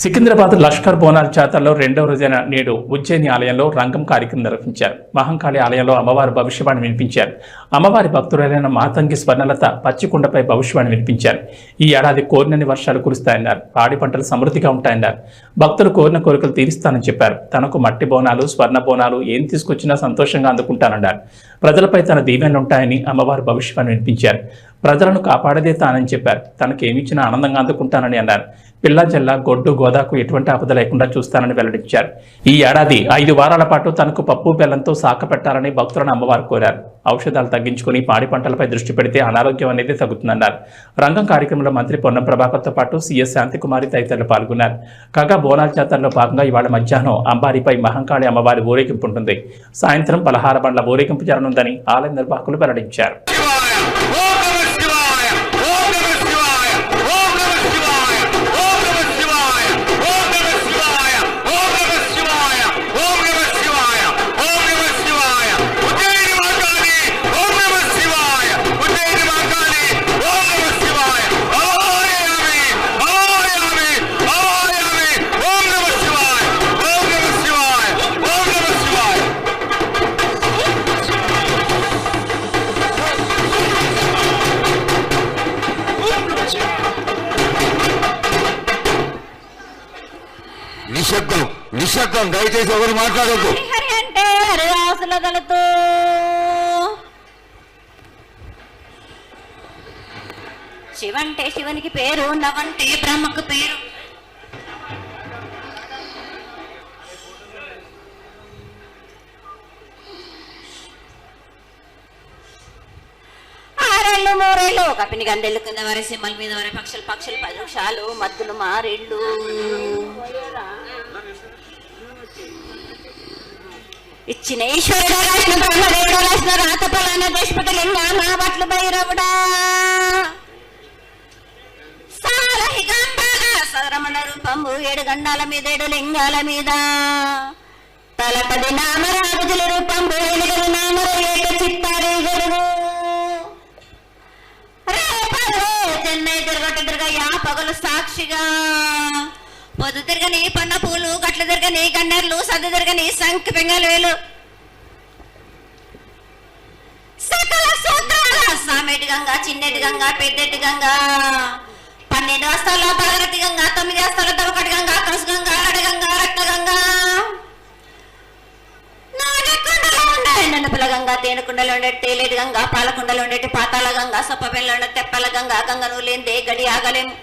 సికింద్రాబాద్ లష్కర్ బోనాల జాతరలో రెండవ రోజైన నేడు ఉజ్జయిని ఆలయంలో రంగం కార్యక్రమం నిర్వహించారు. మహంకాళి ఆలయంలో అమ్మవారి భవిష్యవాణి వినిపించారు. అమ్మవారి భక్తులైన మాతంగి స్వర్ణలత పచ్చికొండపై భవిష్యవాణి వినిపించారు. ఈ ఏడాది కోరినని వర్షాలు కురుస్తాయన్నారు. పాడి పంటలు సమృద్ధిగా ఉంటాయన్నారు. భక్తులు కోరిన కోరికలు తీరుస్తానని చెప్పారు. తనకు మట్టి బోనాలు స్వర్ణ బోనాలు ఏం తీసుకొచ్చినా సంతోషంగా అందుకుంటానన్నారు. ప్రజలపై తన దీవెనలు ఉంటాయని అమ్మవారి భవిష్యవాణి వినిపించారు. ప్రజలను కాపాడదే తానని చెప్పారు. తనకు ఏమిచ్చినా ఆనందంగా అందుకుంటానని అన్నారు. పిల్ల జల్ల గొడ్డు గోదాకు ఎటువంటి ఆపద లేకుండా చూస్తానని వెల్లడించారు. ఈ ఏడాది ఐదు వారాల పాటు తనకు పప్పు బెల్లంతో సాక పెట్టాలని భక్తులను అమ్మవారు కోరారు. ఔషధాలు తగ్గించుకుని పాడి పంటలపై దృష్టి పెడితే అనారోగ్యం అనేది తగ్గుతుందన్నారు. రంగం కార్యక్రమంలో మంత్రి పొన్నం ప్రభాకర్తో పాటు సీఎస్ శాంతికుమారి తదితరులు పాల్గొన్నారు. కాగా బోనాల జాతరలో భాగంగా ఇవాళ మధ్యాహ్నం అంబారిపై మహంకాళి అమ్మవారి ఊరేగింపు ఉంటుంది. సాయంత్రం పలహార బండ్ల ఊరేగింపు జరగనుందని ఆలయ నిర్వాహకులు వెల్లడించారు. నిశ్శబ్దం. నిశ్శబ్దం. దయచేసి ఎవరు మాట్లాడద్దు. హరి అంటే హరిదాసుల దళతో శివంటే శివునికి పేరు నవంటే బ్రహ్మకు పేరు. మూరేళ్ళు కపిని గందెళ్ళు కింద వరే సింహల మీద వారే పక్షులు పక్షులు పది నిమిషాలు మద్దులు మారేళ్ళు. ఇచ్చిన ఈశ్వరుడు రాసిన బ్రహ్మదేవుడు రాసిన రాత పలాన దేశపటలింగా మా బట్లు భైరవుడా. సరమణ రూపము ఏడు గండాల మీద ఏడు లింగాల మీద. తలపది నామ పగలు సాక్షిగా. పొద్దు తిరగని పన్న పూలు గట్ల తిరగని గన్నెర్లు సద్దు తిరగని సంఖ్య పెంగలు వేలు. సకల సూత్రాల సామెటి గంగా చిన్నటి గంగా పెద్దటి గంగా. పన్నెండు వస్తాల పదగతి గంగా తొమ్మిది వస్తాల దొరకటి గంగా కసు గంగా అడగంగా రక్త గంగా. నాగకుండలో గంగా తేనెకుండలో ఉండే తేలేటి గంగా పాలకుండలో ఉండేటి పాతాల గంగా సొప్ప పెళ్ళలో ఉండే తెప్పల గంగా గంగను లేనిదే గడి ఆగలేము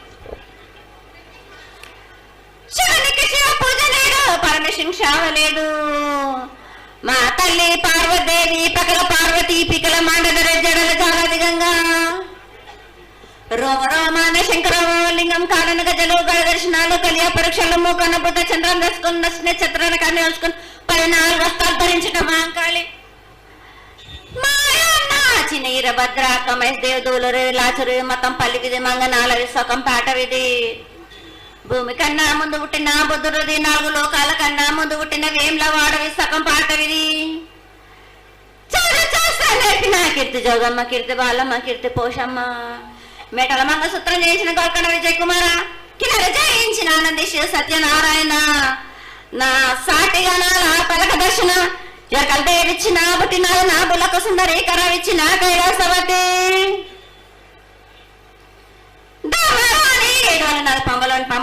శివునికి శివ పూజ లేదు. పరమశివ శావ లేదు. మా తల్లి పార్వదేవి పకల పార్వతి పికల మాండదర జడల చాలాధికంగా రోమ రోమాన శంకరమో లింగం కారణ గజలు గడ దర్శనాలు కలియ పరీక్షలు మూకన్న బుద్ధ చంద్రం దర్శకుని నచ్చిన చిత్రాన్ని కానీ వేసుకుని పది నాలుగు వస్తాలు ధరించిన మాంకాళి చినీర భద్ర ఈరభద్ర కమేష్ దేవ్ దూలరు లాచురు మతం పల్లికిది మంగనాల విశ్వకం పాట విధి భూమి కన్నా ముందు పుట్టిన బుద్ధుడిది నాలుగు లోకాల కన్నా ముందు పుట్టిన వేమ్ల వాడవి సగం పాటవిది. చాలా కీర్తి జోగమ్మ కీర్తి బాలమ్మ కీర్తి పోషమ్మ. మేటల మంగసూత్రం చేసిన గోకణ విజయ్ కుమార కిన్నర జయించిన ఆనందేశ్వర సత్యనారాయణ. నా సాటిగా నా పలక దర్శన జరకల ఇచ్చిన పుట్టిన నా బుల్లకు సుందరి కరవిచ్చిన కైలాసవతి.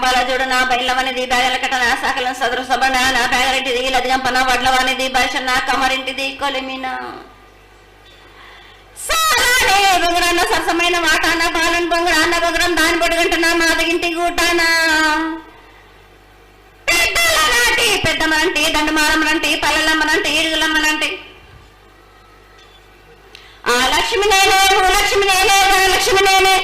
పంబలోని పంబాల చూడు నా బయలవనిది బేగలకట నా సకలం సదరు సభన నా బేగరింటిది లదిగంపన వడ్లవానిది బర్షన కమరింటిది కొలిమిన. సాలానే సరసమైన వాటాన బాలన్ బొంగుర అన్న దాని బొడుగంటున్న మాదగింటి గూటానా. పెద్దల నాటి పెద్దమనంటి దండమాలమ్మనంటి పల్లెలమ్మనంటి ఇరుగులమ్మనంటి ఆ లక్ష్మి నేనే భూలక్ష్మి నేనే ధనలక్ష్మి నేనే.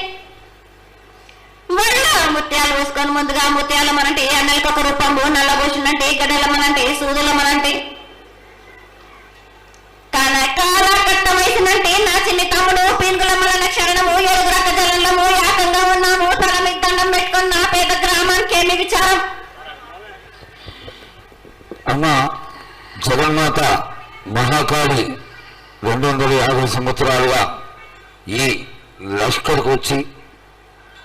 ముత్యాలు వేసుకొని ముందుగా ముత్యాలు మనంటే అన్నలకి ఒక రూపంబు నల్లబోషులంటే గడలమనంటే సూదులమనంటే కనకాల కట్ట వయసునంటే నా చిన్ని తమ్ముడు పీనుగులమ్మల క్షరణము ఏడుగురక జలంలో ఏకంగా ఉన్నాము. తల మీద దండం పెట్టుకుని నా పేద గ్రామానికి ఏమి విచారం. అమ్మ జగన్మాత మహాకాళి రెండు వందల యాభై సంవత్సరాలుగా ఈ లష్కర్కి వచ్చి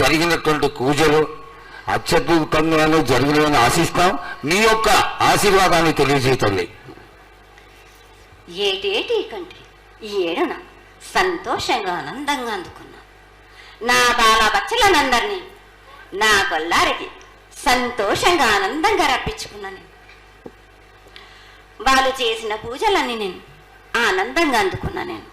జరిగినటువంటి పూజలు అత్యద్భుతంగానే జరిగినాయని ఆశిస్తాం. మీ యొక్క ఆశీర్వాదాన్ని తెలియజేయండి ఏటేటి కంటే ఈ ఏడున సంతోషంగా ఆనందంగా అందుకున్నా. నా బాల బచ్చలనందరినీ నా కొల్లారికి సంతోషంగా ఆనందంగా రప్పించుకున్నాను వాళ్ళు చేసిన పూజలన్నీ నేను ఆనందంగా అందుకున్నా నేను.